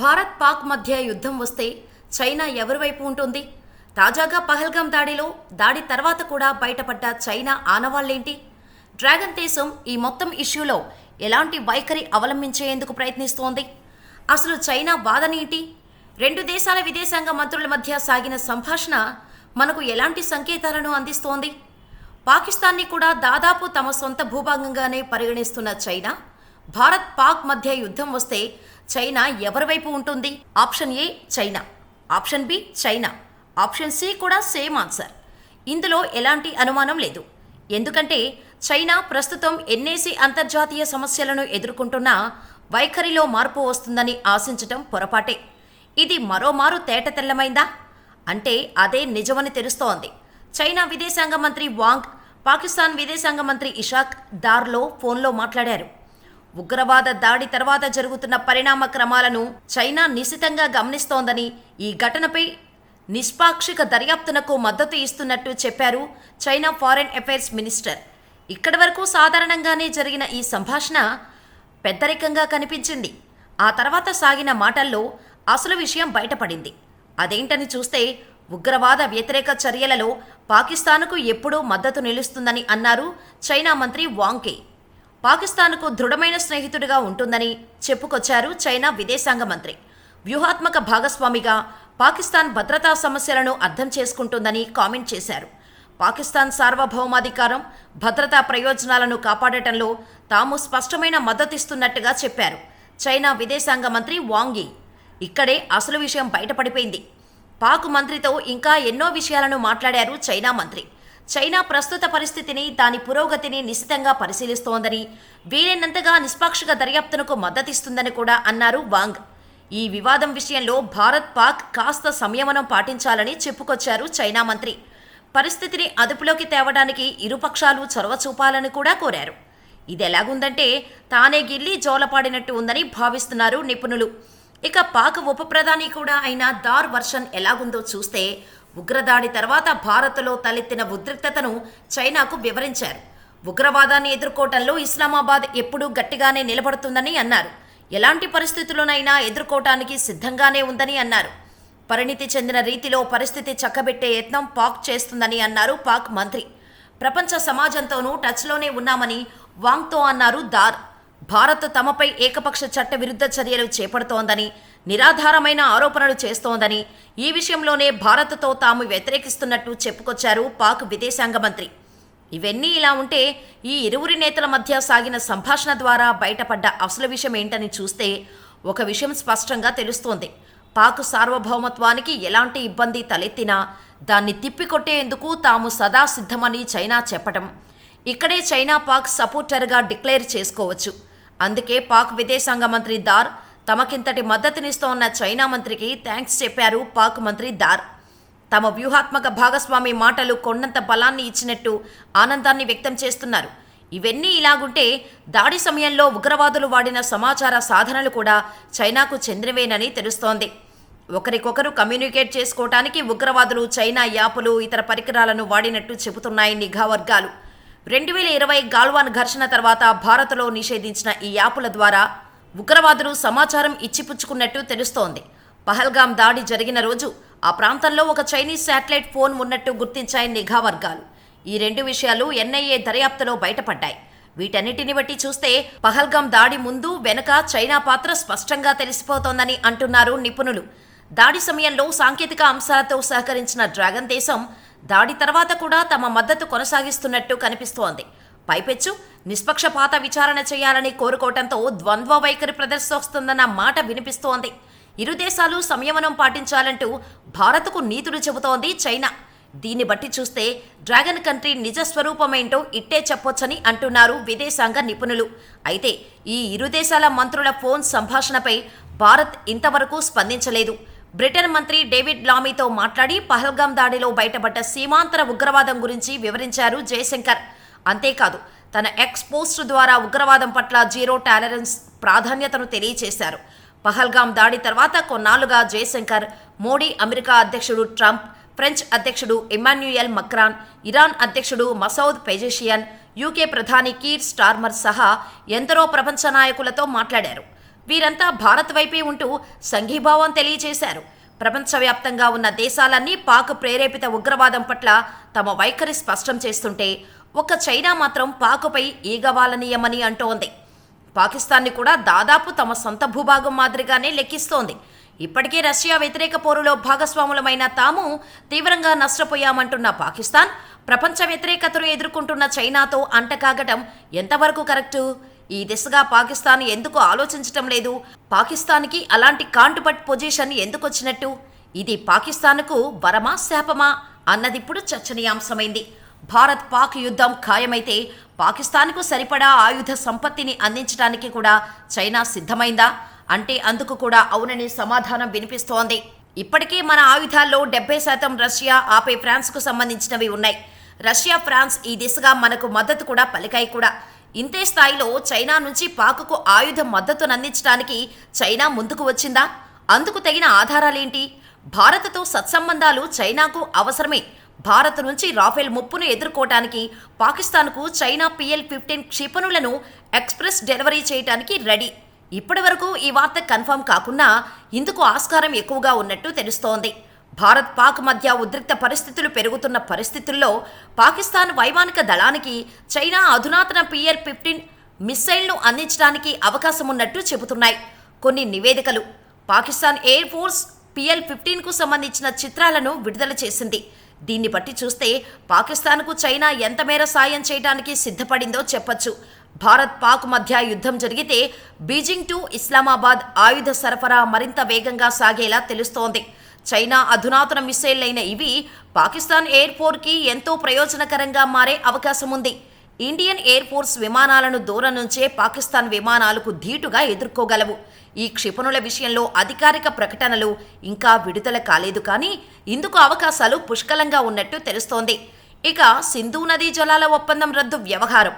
భారత్ పాక్ మధ్య యుద్ధం వస్తే చైనా ఎవరి వైపు ఉంటుంది? తాజాగా పహల్గాం దాడిలో దాడి తర్వాత కూడా బయటపడ్డ చైనా ఆనవాళ్ళేంటి డ్రాగన్ దేశం ఈ మొత్తం ఇష్యూలో ఎలాంటి వైఖరి అవలంబించేందుకు ప్రయత్నిస్తోంది? అసలు చైనా వాదనేంటి రెండు దేశాల విదేశాంగ మంత్రుల మధ్య సాగిన సంభాషణ మనకు ఎలాంటి సంకేతాలను అందిస్తోంది? పాకిస్తాన్ని కూడా దాదాపు తమ సొంత భూభాగంగానే పరిగణిస్తున్న చైనా భారత్ పాక్ మధ్య యుద్ధం వస్తే చైనా ఎవరి వైపు ఉంటుంది? Option A China. Option B China. Option C కూడా సేమ్ ఆన్సర్. ఇందులో ఎలాంటి అనుమానం లేదు. ఎందుకంటే చైనా ప్రస్తుతం ఎన్ఏసి అంతర్జాతీయ సమస్యలను ఎదుర్కొంటున్నా వైఖరిలో మార్పు వస్తుందని ఆశించటం పొరపాటే. ఇది మరోమారు తేట తెల్లమైందా అంటే అదే నిజమని తెలుస్తోంది. చైనా విదేశాంగ మంత్రి వాంగ్ పాకిస్తాన్ విదేశాంగ మంత్రి ఇషాక్ దార్లో ఫోన్లో మాట్లాడారు. ఉగ్రవాద దాడి తర్వాత జరుగుతున్న పరిణామ క్రమాలను చైనా నిశితంగా గమనిస్తోందని ఈ ఘటనపై నిష్పాక్షిక దర్యాప్తునకు మద్దతు ఇస్తున్నట్టు చెప్పారు చైనా ఫారెన్ అఫైర్స్ మినిస్టర్. ఇక్కడి వరకు సాధారణంగానే జరిగిన ఈ సంభాషణ పెద్దరికంగా కనిపించింది. ఆ తర్వాత సాగిన మాటల్లో అసలు విషయం బయటపడింది. అదేంటని చూస్తే ఉగ్రవాద వ్యతిరేక చర్యలలో పాకిస్తాన్కు ఎప్పుడూ మద్దతు నిలుస్తుందని అన్నారు చైనా మంత్రి వాంకే పాకిస్తాన్కు దృఢమైన స్నేహితుడిగా ఉంటుందని చెప్పుకొచ్చారు చైనా విదేశాంగ మంత్రి. వ్యూహాత్మక భాగస్వామిగా పాకిస్తాన్ భద్రతా సమస్యలను అర్థం చేసుకుంటుందని కామెంట్ చేశారు. పాకిస్తాన్ సార్వభౌమాధికారం భద్రతా ప్రయోజనాలను కాపాడటంలో తాము స్పష్టమైన మద్దతిస్తున్నట్టుగా చెప్పారు చైనా విదేశాంగ మంత్రి వాంగి ఇక్కడే అసలు విషయం బయటపడిపోయింది. పాక్ మంత్రితో ఇంకా ఎన్నో విషయాలను మాట్లాడారు చైనా మంత్రి. చైనా ప్రస్తుత పరిస్థితిని దాని పురోగతిని నిశితంగా పరిశీలిస్తోందని వీలైనంతగా నిష్పాక్షిక దర్యాప్తునకు మద్దతిస్తుందని కూడా అన్నారు వాంగ్. ఈ వివాదం విషయంలో భారత్ పాక్ కాస్త సంయమనం పాటించాలని చెప్పుకొచ్చారు చైనా మంత్రి. పరిస్థితిని అదుపులోకి తేవడానికి ఇరుపక్షాలు చొరవ చూపాలని కూడా కోరారు. ఇదెలాగుందంటే తానే గిల్లి జోలపాడినట్టు ఉందని భావిస్తున్నారు నిపుణులు. ఇక పాక్ ఉప ప్రధాని కూడా అయిన దార్ వర్షన్ ఎలాగుందో చూస్తే ఉగ్రదాడి తర్వాత భారత్లో తలెత్తిన ఉద్రిక్తతను చైనాకు వివరించారు. ఉగ్రవాదాన్ని ఎదుర్కోవటంలో ఇస్లామాబాద్ ఎప్పుడూ గట్టిగానే నిలబడుతుందని అన్నారు. ఎలాంటి పరిస్థితుల్లోనైనా ఎదుర్కోవటానికి సిద్ధంగానే ఉందని అన్నారు. పరిణితి చెందిన రీతిలో పరిస్థితి చక్కబెట్టే యత్నం పాక్ చేస్తుందని అన్నారు పాక్ మంత్రి. ప్రపంచ సమాజంతోనూ టచ్లోనే ఉన్నామని వాంగ్తో అన్నారు దార్. భారత్ తమపై ఏకపక్ష చట్ట విరుద్ధ చర్యలు చేపడుతోందని నిరాధారమైన ఆరోపణలు చేస్తోందని ఈ విషయంలోనే భారత్తో తాము వ్యతిరేకిస్తున్నట్టు చెప్పుకొచ్చారు పాక్ విదేశాంగ మంత్రి. ఇవన్నీ ఇలా ఉంటే ఈ ఇరువురి నేతల మధ్య సాగిన సంభాషణ ద్వారా బయటపడ్డ అసలు విషయం ఏంటని చూస్తే ఒక విషయం స్పష్టంగా తెలుస్తోంది. పాక్ సార్వభౌమత్వానికి ఎలాంటి ఇబ్బంది తలెత్తినా దాన్ని తిప్పికొట్టేందుకు తాము సదా సిద్ధమని చైనా చెప్పటం. ఇక్కడే చైనా పాక్ సపోర్టర్గా డిక్లేర్ చేసుకోవచ్చు. అందుకే పాక్ విదేశాంగ మంత్రి దార్ తమకింతటి మద్దతునిస్తోన్న చైనా మంత్రికి థ్యాంక్స్ చెప్పారు పాక్ మంత్రి దార్. తమ వ్యూహాత్మక భాగస్వామి మాటలు కొండంత బలాన్ని ఇచ్చినట్టు ఆనందాన్ని వ్యక్తం చేస్తున్నారు. ఇవన్నీ ఇలాగుంటే దాడి సమయంలో ఉగ్రవాదులు వాడిన సమాచార సాధనలు కూడా చైనాకు చెందినవేనని తెలుస్తోంది. ఒకరికొకరు కమ్యూనికేట్ చేసుకోవటానికి ఉగ్రవాదులు చైనా యాపులు ఇతర పరికరాలను వాడినట్టు చెబుతున్నాయి నిఘా వర్గాలు. రెండు వేల ఇరవై గాల్వాన్ ఘర్షణ తర్వాత భారత్లో నిషేధించిన ఈ యాపుల ద్వారా ఉగ్రవాదులు సమాచారం ఇచ్చిపుచ్చుకున్నట్టు తెలుస్తోంది. పహల్గాం దాడి జరిగిన రోజు ఆ ప్రాంతంలో ఒక చైనీస్ శాటిలైట్ ఫోన్ ఉన్నట్టు గుర్తించాయి నిఘా వర్గాలు. ఈ రెండు విషయాలు ఎన్ఐఏ దర్యాప్తులో బయటపడ్డాయి. వీటన్నిటిని బట్టి చూస్తే పహల్గాం దాడి ముందు వెనుక చైనా పాత్ర స్పష్టంగా తెలిసిపోతోందని అంటున్నారు నిపుణులు. దాడి సమయంలో సాంకేతిక అంశాలతో సహకరించిన డ్రాగన్ దేశం దాడి తర్వాత కూడా తమ మద్దతు కొనసాగిస్తున్నట్టు కనిపిస్తోంది. పైపెచ్చు. నిష్పక్షపాత విచారణ చేయాలని కోరుకోవటంతో ద్వంద్వ వైఖరి ప్రదర్శిస్తోందన్న మాట వినిపిస్తోంది. ఇరు దేశాలు సంయమనం పాటించాలంటూ భారత్కు నీతులు చెబుతోంది చైనా. దీన్ని బట్టి చూస్తే డ్రాగన్ కంట్రీ నిజ స్వరూపమేంటో ఇట్టే చెప్పొచ్చని అంటున్నారు విదేశాంగ నిపుణులు. అయితే ఈ ఇరు దేశాల మంత్రుల ఫోన్ సంభాషణపై భారత్ ఇంతవరకు స్పందించలేదు. బ్రిటన్ మంత్రి డేవిడ్ లామీతో మాట్లాడి పహల్గాం దాడిలో బయటపడ్డ సీమాంతర ఉగ్రవాదం గురించి వివరించారు జయశంకర్. అంతేకాదు తన ఎక్స్ పోస్ట్ ద్వారా ఉగ్రవాదం పట్ల జీరో టాలరెన్స్ ప్రాధాన్యతను తెలియచేశారు. పహల్గాం దాడి తర్వాత కొన్నాళ్ళుగా జయశంకర్ మోడీ అమెరికా అధ్యక్షుడు ట్రంప్ ఫ్రెంచ్ అధ్యక్షుడు ఇమాన్యుయల్ మక్రాన్ ఇరాన్ అధ్యక్షుడు మసౌద్ పెజేషియన్ యూకే ప్రధాని కీర్ స్టార్మర్ సహా ఎందరో ప్రపంచ నాయకులతో మాట్లాడారు. వీరంతా భారత్ వైపే ఉంటూ సంఘీభావం తెలియజేశారు ప్రపంచవ్యాప్తంగా ఉన్న దేశాలన్నీ పాక్ ప్రేరేపిత ఉగ్రవాదం పట్ల తమ వైఖరి స్పష్టం చేస్తుంటే ఒక్క చైనా మాత్రం పాకుపై ఈగవాలనీయమని అంటోంది. పాకిస్తాన్ని కూడా దాదాపు తమ సొంత భూభాగం మాదిరిగానే లెక్కిస్తోంది. ఇప్పటికే రష్యా వ్యతిరేక పోరులో భాగస్వాములమైన తాము తీవ్రంగా నష్టపోయామంటున్న పాకిస్తాన్ ప్రపంచ వ్యతిరేకతను ఎదుర్కొంటున్న చైనాతో అంటకాగటం ఎంతవరకు కరెక్టు? ఈ దిశగా పాకిస్తాన్ ఎందుకు ఆలోచించటం లేదు? పాకిస్తాన్కి అలాంటి కాంటుబట్ పొజిషన్ ఎందుకు వచ్చినట్టు ఇది పాకిస్తాన్కు వరమా శాపమా? అన్నదిప్పుడు చర్చనీయాంశమైంది. భారత్ పాక్ యుద్ధం ఖాయమైతే పాకిస్తాన్కు సరిపడా ఆయుధ సంపత్తిని అందించడానికి కూడా చైనా సిద్ధమైందా? అంటే అందుకు కూడా అవునని సమాధానం వినిపిస్తోంది. ఇప్పటికే మన ఆయుధాల్లో డెబ్బై శాతం రష్యా ఆపై ఫ్రాన్స్కు సంబంధించినవి ఉన్నాయి. రష్యా ఫ్రాన్స్ ఈ దిశగా మనకు మద్దతు కూడా పలికాయి కూడా. ఇంతే స్థాయిలో చైనా నుంచి పాకుకు ఆయుధ మద్దతును అందించడానికి చైనా ముందుకు వచ్చిందా? అందుకు తగిన ఆధారాలేంటి? భారత్తో సత్సంబంధాలు చైనాకు అవసరమే. భారత్ నుంచి రాఫెల్ ముప్పును ఎదుర్కోవటానికి పాకిస్తాన్కు చైనా పిఎల్ ఫిఫ్టీన్ క్షిపణులను ఎక్స్ప్రెస్ డెలివరీ చేయడానికి రెడీ. ఇప్పటి వరకు ఈ వార్త కన్ఫర్మ్ కాకున్నా ఇందుకు ఆస్కారం ఎక్కువగా ఉన్నట్టు తెలుస్తోంది. భారత్ పాక్ మధ్య ఉద్రిక్త పరిస్థితులు పెరుగుతున్న పరిస్థితుల్లో పాకిస్తాన్ వైమానిక దళానికి చైనా అధునాతన పిఎల్ ఫిఫ్టీన్ మిస్సైల్ను అందించడానికి అవకాశం ఉన్నట్టు చెబుతున్నాయి. కొన్ని నివేదికలు. పాకిస్తాన్ ఎయిర్ ఫోర్స్ పిఎల్ ఫిఫ్టీన్కు సంబంధించిన చిత్రాలను విడుదల చేసింది. దీన్ని బట్టి చూస్తే పాకిస్తాన్కు చైనా ఎంత మేర సాయం చేయడానికి సిద్ధపడిందో చెప్పచ్చు. భారత్ పాక్ మధ్య యుద్ధం జరిగితే బీజింగ్ టు ఇస్లామాబాద్ ఆయుధ సరఫరా మరింత వేగంగా సాగేలా తెలుస్తోంది. చైనా అధునాతన మిసైళ్ళైన ఇవి పాకిస్తాన్ ఎయిర్ ఫోర్కి ఎంతో ప్రయోజనకరంగా మారే అవకాశం ఉంది. ఇండియన్ ఎయిర్ ఫోర్స్ విమానాలను దూరం నుంచే పాకిస్తాన్ విమానాలకు ధీటుగా ఎదుర్కోగలవు. ఈ క్షిపణుల విషయంలో అధికారిక ప్రకటనలు ఇంకా విడుదల కాలేదు కానీ ఇందుకు అవకాశాలు పుష్కలంగా ఉన్నట్టు తెలుస్తోంది. ఇక సింధు నదీ జలాల ఒప్పందం రద్దు వ్యవహారం.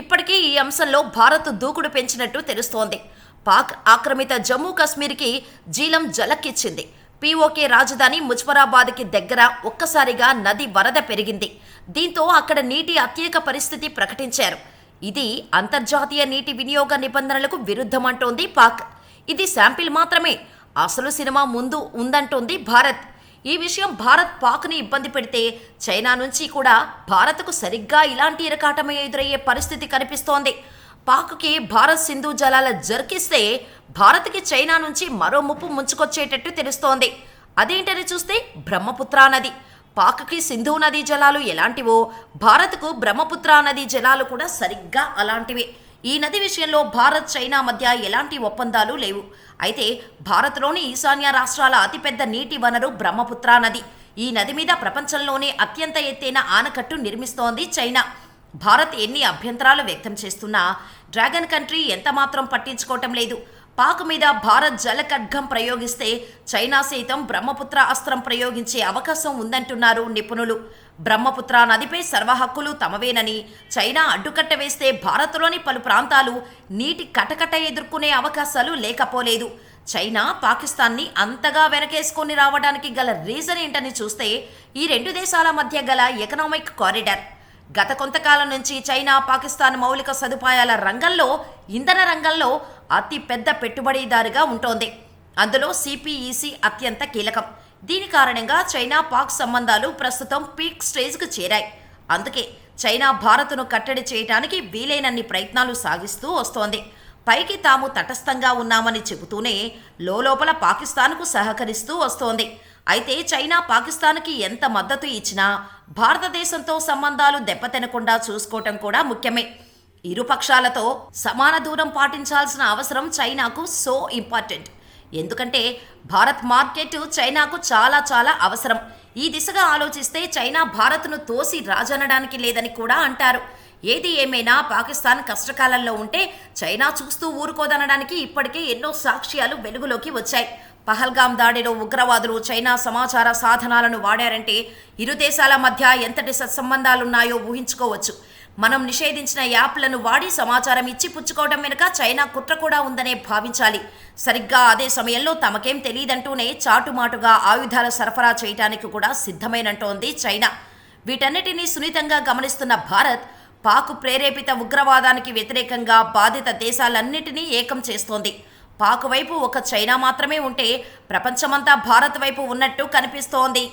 ఇప్పటికీ ఈ అంశంలో భారత్ దూకుడు పెంచినట్టు తెలుస్తోంది. పాక్ ఆక్రమిత జమ్మూ కాశ్మీర్కి జీలం జలక్కిచ్చింది. పీఓకే రాజధాని ముజఫరాబాద్కి దగ్గర ఒక్కసారిగా నది వరద పెరిగింది. దీంతో అక్కడ నీటి అత్యేక పరిస్థితి ప్రకటించారు. ఇది అంతర్జాతీయ నీటి వినియోగ నిబంధనలకు విరుద్ధమంటోంది పాక్. ఇది శాంపిల్ మాత్రమే. అసలు సినిమా ముందు ఉందంటోంది భారత్. ఈ విషయం భారత్ పాక్ని ఇబ్బంది పెడితే చైనా నుంచి కూడా భారత్కు సరిగ్గా ఇలాంటి ఇరకాటమే ఎదురయ్యే పరిస్థితి కనిపిస్తోంది. పాక్కి భారత్ సింధు జలాల జర్కిస్తే భారత్కి చైనా నుంచి మరో ముప్పు ముంచుకొచ్చేటట్టు తెలుస్తోంది. అదేంటని చూస్తే బ్రహ్మపుత్రా నది. పాక్కి సింధు నదీ జలాలు ఎలాంటివో భారత్కు బ్రహ్మపుత్ర నదీ జలాలు కూడా సరిగ్గా అలాంటివే. ఈ నది విషయంలో భారత్ చైనా మధ్య ఎలాంటి ఒప్పందాలు లేవు. అయితే భారత్లోని ఈశాన్య రాష్ట్రాల అతిపెద్ద నీటి వనరు బ్రహ్మపుత్ర నది. ఈ నది మీద ప్రపంచంలోనే అత్యంత ఎత్తైన ఆనకట్టు నిర్మిస్తోంది చైనా. భారత్ ఎన్ని అభ్యంతరాలు వ్యక్తం చేస్తున్నా డ్రాగన్ కంట్రీ ఎంతమాత్రం పట్టించుకోవటం లేదు. పాక్ మీద భారత్ జల ఖడ్గం ప్రయోగిస్తే చైనా సైతం బ్రహ్మపుత్ర అస్త్రం ప్రయోగించే అవకాశం ఉందంటున్నారు నిపుణులు. బ్రహ్మపుత్ర నదిపై సర్వ హక్కులు తమవేనని చైనా అడ్డుకట్ట వేస్తే భారత్లోని పలు ప్రాంతాలు నీటి కటకట ఎదుర్కొనే అవకాశాలు లేకపోలేదు. చైనా పాకిస్తాన్ని అంతగా వెనకేసుకొని రావడానికి గల రీజన్ ఏంటని చూస్తే ఈ రెండు దేశాల మధ్య గల ఎకనామిక్ కారిడార్ గత కొంతకాలం నుంచి చైనా పాకిస్తాన్ మౌలిక సదుపాయాల రంగంలో ఇంధన రంగంలో అతి పెద్ద పెట్టుబడిదారుగా ఉంటోంది. అందులో సిపిఈసి అత్యంత కీలకం. దీని కారణంగా చైనా పాక్ సంబంధాలు ప్రస్తుతం పీక్ స్టేజ్కు చేరాయి. అందుకే చైనా భారత్ను కట్టడి చేయడానికి వీలైనన్ని ప్రయత్నాలు సాగిస్తూ వస్తోంది. పైకి తాము తటస్థంగా ఉన్నామని చెబుతూనే లోపల పాకిస్తాన్కు సహకరిస్తూ వస్తోంది. అయితే చైనా పాకిస్తాన్కి ఎంత మద్దతు ఇచ్చినా భారతదేశంతో సంబంధాలు దెబ్బతినకుండా చూసుకోవటం కూడా ముఖ్యమే. ఇరు పక్షాలతో సమాన దూరం పాటించాల్సిన అవసరం చైనాకు సో ఇంపార్టెంట్. ఎందుకంటే భారత్ మార్కెట్ చైనాకు చాలా చాలా అవసరం. ఈ దిశగా ఆలోచిస్తే చైనా భారత్ను తోసి రాజనడానికి లేదని కూడా అంటారు. ఏది ఏమైనా పాకిస్తాన్ కష్టకాలంలో ఉంటే చైనా చూస్తూ ఊరుకోదనడానికి ఇప్పటికే ఎన్నో సాక్ష్యాలు వెలుగులోకి వచ్చాయి. పహల్గాం దాడిలో ఉగ్రవాదులు చైనా సమాచార సాధనాలను వాడారంటే ఇరు దేశాల మధ్య ఎంతటి సత్సంబంధాలున్నాయో ఊహించుకోవచ్చు. మనం నిషేధించిన యాప్లను వాడి సమాచారం ఇచ్చి పుచ్చుకోవడం వెనుక చైనా కుట్ర కూడా ఉందనే భావించాలి. సరిగ్గా అదే సమయంలో తమకేం తెలియదంటూనే చాటుమాటుగా ఆయుధాల సరఫరా చేయడానికి కూడా సిద్ధమైనంటోంది చైనా. వీటన్నిటినీ సున్నితంగా గమనిస్తున్న భారత్ పాక్ ప్రేరేపిత ఉగ్రవాదానికి వ్యతిరేకంగా బాధిత దేశాలన్నిటినీ ఏకం చేస్తోంది. పాక్ వైపు ఒక చైనా మాత్రమే ఉంటే ప్రపంచమంతా భారత్ వైపు ఉన్నట్టు కనిపిస్తోంది.